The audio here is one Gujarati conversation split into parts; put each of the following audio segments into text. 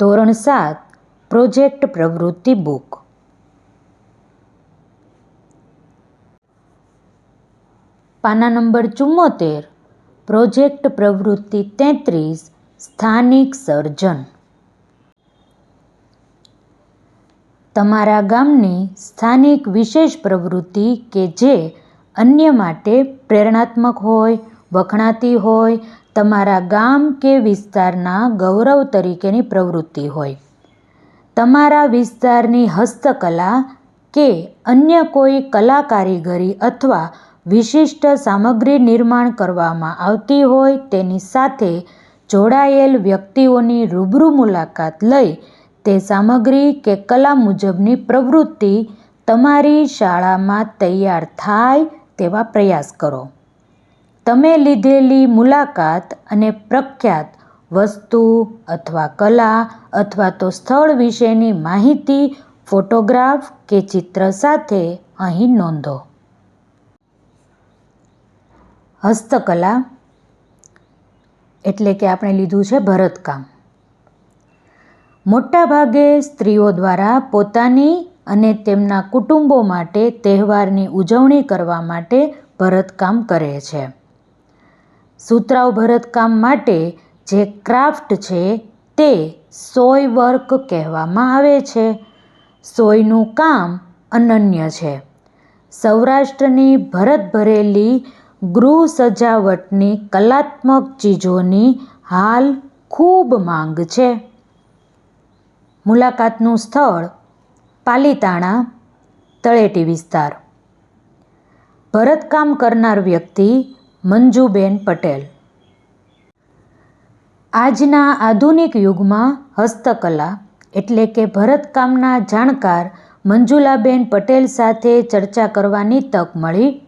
ધોરણ સાત, પ્રોજેક્ટ પ્રવૃત્તિ બુક. પાના નંબર ચુમ્મોતેર, પ્રોજેક્ટ પ્રવૃત્તિ તેત્રીસ, સ્થાનિક સર્જન. તમારા ગામની સ્થાનિક વિશેષ પ્રવૃત્તિ કે જે અન્ય માટે પ્રેરણાત્મક હોય, વખણાતી હોય તમારા ગામ કે વિસ્તારના ગૌરવ તરીકેની પ્રવૃત્તિ હોય. તમારા વિસ્તારની હસ્તકલા કે અન્ય કોઈ કલા કારીગરી અથવા વિશિષ્ટ સામગ્રી નિર્માણ કરવામાં આવતી હોય તેની સાથે જોડાયેલ વ્યક્તિઓની રૂબરૂ મુલાકાત લઈ તે સામગ્રી કે કલા મુજબની પ્રવૃત્તિ તમારી શાળામાં તૈયાર થાય તેવા પ્રયાસ કરો. તમે લીધેલી મુલાકાત અને પ્રખ્યાત વસ્તુ અથવા કલા અથવા તો સ્થળ વિશેની માહિતી, ફોટોગ્રાફ કે ચિત્ર સાથે અહીં નોંધો. હસ્તકલા એટલે કે આપણે લીધું છે ભરતકામ. મોટાભાગે સ્ત્રીઓ દ્વારા પોતાની અને તેમના કુટુંબો માટે તહેવારની ઉજવણી કરવા માટે ભરતકામ કરે છે. સુતરાઉ ભરતકામ માટે જે ક્રાફ્ટ છે તે સોય વર્ક કહેવામાં આવે છે. સોયનું કામ અનન્ય છે. સૌરાષ્ટ્રની ભરત ભરેલી ગૃહ સજાવટની કલાત્મક ચીજોની હાલ ખૂબ માંગ છે. મુલાકાતનું સ્થળ પાલીતાણા, તળેટી વિસ્તાર. ભરતકામ કરનાર વ્યક્તિ મંજુબેન પટેલ. આજના આધુનિક યુગમાં હસ્તકલા એટલે કે ભરતકામના જાણકાર મંજુલાબેન પટેલ સાથે ચર્ચા કરવાની તક મળી.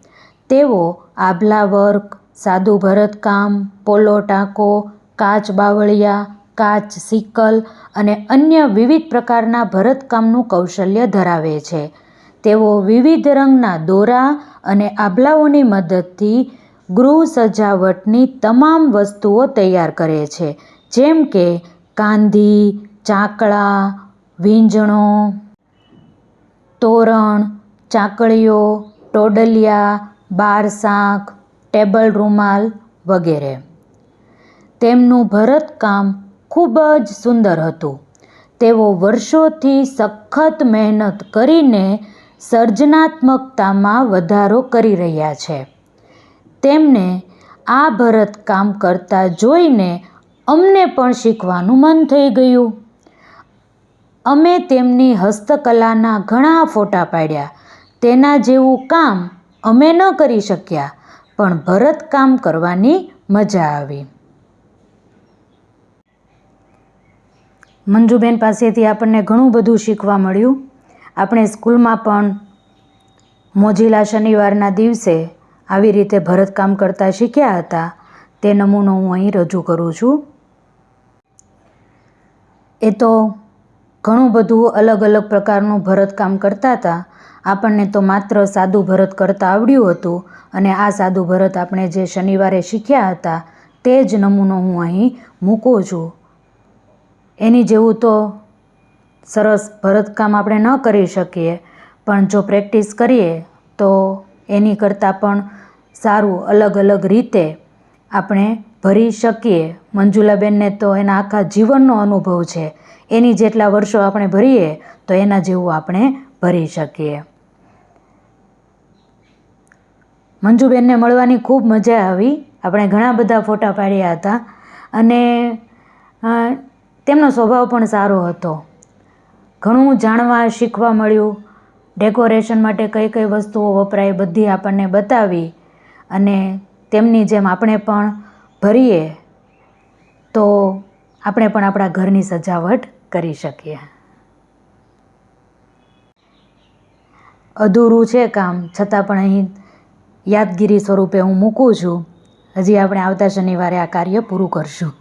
તેઓ આભલા વર્ક, સાદું ભરતકામ, પોલો ટાંકો, કાચ બાવળિયા, કાચ સિકલ અને અન્ય વિવિધ પ્રકારના ભરતકામનું કૌશલ્ય ધરાવે છે. તેઓ વિવિધ રંગના દોરા અને આભલાઓની મદદથી ગૃહ સજાવટની તમામ વસ્તુઓ તૈયાર કરે છે. જેમ કે કાંધી ચાકળા વીંઝણો તોરણ, ચાકળીઓ, ટોડલિયા બારશાંખ ટેબલ રૂમાલ વગેરે. તેમનું ભરતકામ ખૂબ જ સુંદર હતું. તેઓ વર્ષોથી સખત મહેનત કરીને સર્જનાત્મકતામાં વધારો કરી રહ્યા છે. તેમને આ ભરતકામ કરતા જોઈને અમને પણ શીખવાનું મન થઈ ગયું. અમે તેમની હસ્તકલાના ઘણા ફોટા પાડ્યા. તેના જેવું કામ અમે ન કરી શક્યા, પણ ભરતકામ કરવાની મજા આવી. મંજુબેન પાસેથી આપણને ઘણું બધું શીખવા મળ્યું. આપણે સ્કૂલમાં પણ મોજીલા શનિવારના દિવસે આવી રીતે ભરતકામ કરતા શીખ્યા હતા, તે નમૂનો હું અહીં રજૂ કરું છું. એ તો ઘણું બધું અલગ અલગ પ્રકારનું ભરતકામ કરતા હતા. આપણને તો માત્ર સાદું ભરત કરતાં આવડ્યું હતું અને આ સાદું ભરત આપણે જે શનિવારે શીખ્યા હતા, તે જ નમૂનો હું અહીં મૂકું છું. એની જેવું તો સરસ ભરતકામ આપણે ન કરી શકીએ, પણ જો પ્રેક્ટિસ કરીએ, તો એની કરતાં પણ સારું અલગ અલગ રીતે આપણે ભરી શકીએ. મંજુલાબેનને તો એના આખા જીવનનો અનુભવ છે. એની જેટલા વર્ષો આપણે ભરીએ, તો એના જેવું આપણે ભરી શકીએ. મંજુબેનને મળવાની ખૂબ મજા આવી. આપણે ઘણા બધા ફોટા પાડ્યા હતા. અને તેમનો સ્વભાવ પણ સારો હતો. ઘણું જાણવા શીખવા મળ્યું. ડેકોરેશન માટે કઈ કઈ વસ્તુઓ વપરાય બધી આપણને બતાવી. અને તેમની જેમ આપણે પણ ભરીએ, તો આપણે પણ આપણા ઘરની સજાવટ કરી શકીએ. અધૂરું છે કામ, છતાં પણ અહીં યાદગીરી સ્વરૂપે હું મૂકું છું. હજી આપણે આવતા શનિવારે આ કાર્ય પૂરું કરશું.